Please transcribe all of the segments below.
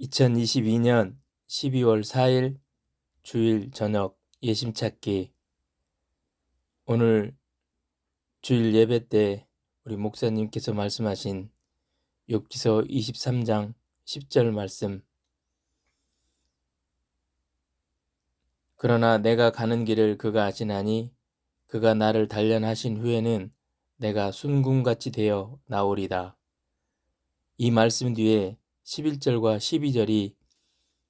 2022년 12월 4일 주일 저녁 예심 찾기 오늘 주일 예배 때 우리 목사님께서 말씀하신 욥기서 23장 10절 말씀 그러나 내가 가는 길을 그가 아시나니 그가 나를 단련하신 후에는 내가 순금같이 되어 나오리다. 이 말씀 뒤에 11절과 12절이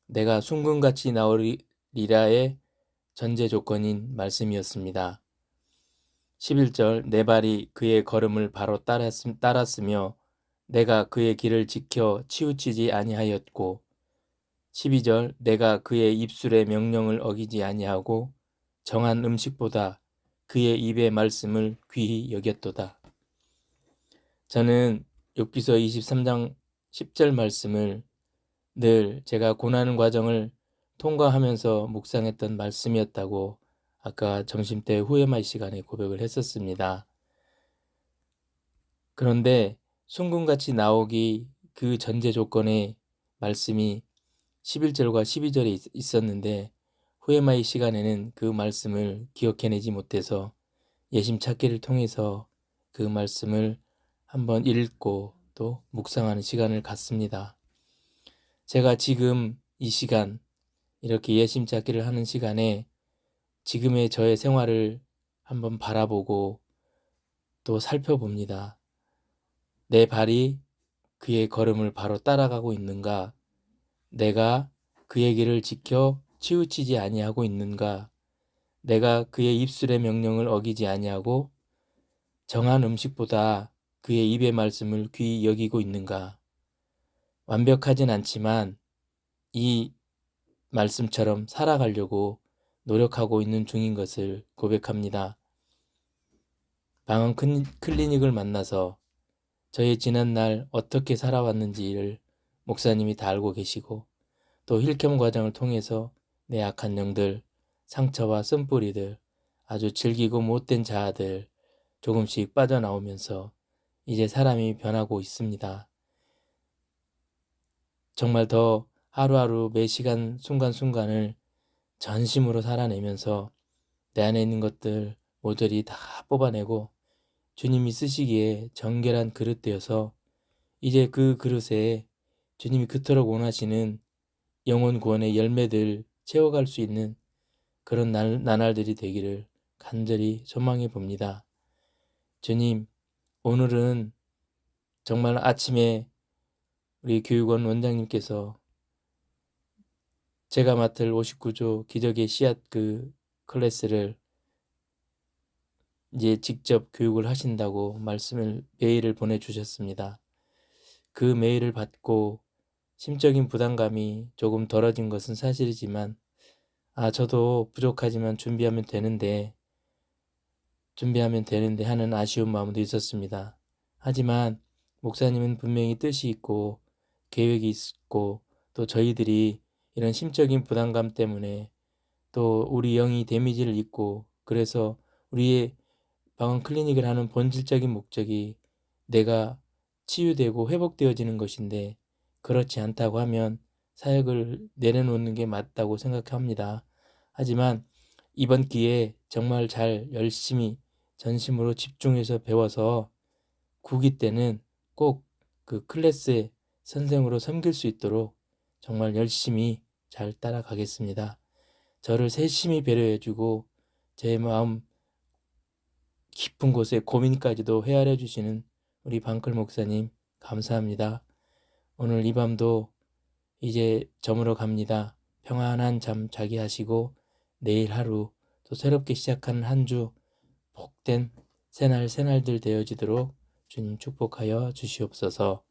내가 순금같이 나오리라의 전제 조건인 말씀이었습니다. 11절 내 발이 그의 걸음을 바로 따랐으며 내가 그의 길을 지켜 치우치지 아니하였고 12절 내가 그의 입술의 명령을 어기지 아니하고 정한 음식보다 그의 입의 말씀을 귀히 여겼도다. 저는 욥기서 23장 10절 말씀을 늘 제가 고난의 과정을 통과하면서 묵상했던 말씀이었다고 아까 점심때 후회말 시간에 고백을 했었습니다. 그런데 순금같이 나오기 그 전제 조건의 말씀이 11절과 12절에 있었는데 후회마의 시간에는 그 말씀을 기억해내지 못해서 예심 찾기를 통해서 그 말씀을 한번 읽고 또 묵상하는 시간을 갖습니다. 제가 지금 이 시간 이렇게 예심 찾기를 하는 시간에 지금의 저의 생활을 한번 바라보고 또 살펴봅니다. 내 발이 그의 걸음을 바로 따라가고 있는가? 내가 그의 길을 지켜 치우치지 아니하고 있는가? 내가 그의 입술의 명령을 어기지 아니하고 정한 음식보다 그의 입의 말씀을 귀히 여기고 있는가? 완벽하진 않지만 이 말씀처럼 살아가려고 노력하고 있는 중인 것을 고백합니다. 방언 클리닉을 만나서 저의 지난날 어떻게 살아왔는지를 목사님이 다 알고 계시고 또 힐캠 과정을 통해서 내 악한 영들, 상처와 쓴뿌리들, 아주 질기고 못된 자아들 조금씩 빠져나오면서 이제 사람이 변하고 있습니다. 정말 더 하루하루 매 시간 순간순간을 전심으로 살아내면서 내 안에 있는 것들 모조리 다 뽑아내고 주님이 쓰시기에 정결한 그릇 되어서 이제 그 그릇에 주님이 그토록 원하시는 영혼 구원의 열매들 채워갈 수 있는 그런 날, 나날들이 되기를 간절히 소망해 봅니다. 주님, 오늘은 정말 아침에 우리 교육원 원장님께서 제가 맡을 59조 기적의 씨앗 그 클래스를 이제 직접 교육을 하신다고 말씀을 메일을 보내주셨습니다. 그 메일을 받고 심적인 부담감이 조금 덜어진 것은 사실이지만 아 저도 부족하지만 준비하면 되는데 준비하면 되는데 하는 아쉬운 마음도 있었습니다. 하지만 목사님은 분명히 뜻이 있고 계획이 있고 또 저희들이 이런 심적인 부담감 때문에 또 우리 영이 데미지를 입고 그래서 우리의 방언 클리닉을 하는 본질적인 목적이 내가 치유되고 회복되어지는 것인데 그렇지 않다고 하면 사역을 내려놓는 게 맞다고 생각합니다. 하지만 이번 기회에 정말 잘 열심히 전심으로 집중해서 배워서 구기 때는 꼭 그 클래스의 선생으로 섬길 수 있도록 정말 열심히 잘 따라가겠습니다. 저를 세심히 배려해주고 제 마음 깊은 곳에 고민까지도 헤아려 주시는 우리 방클 목사님 감사합니다. 오늘 이 밤도 이제 저물어 갑니다. 평안한 잠 자기 하시고 내일 하루 또 새롭게 시작하는 한 주 복된 새날 새날들 되어지도록 주님 축복하여 주시옵소서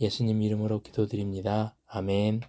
예수님 이름으로 기도드립니다. 아멘.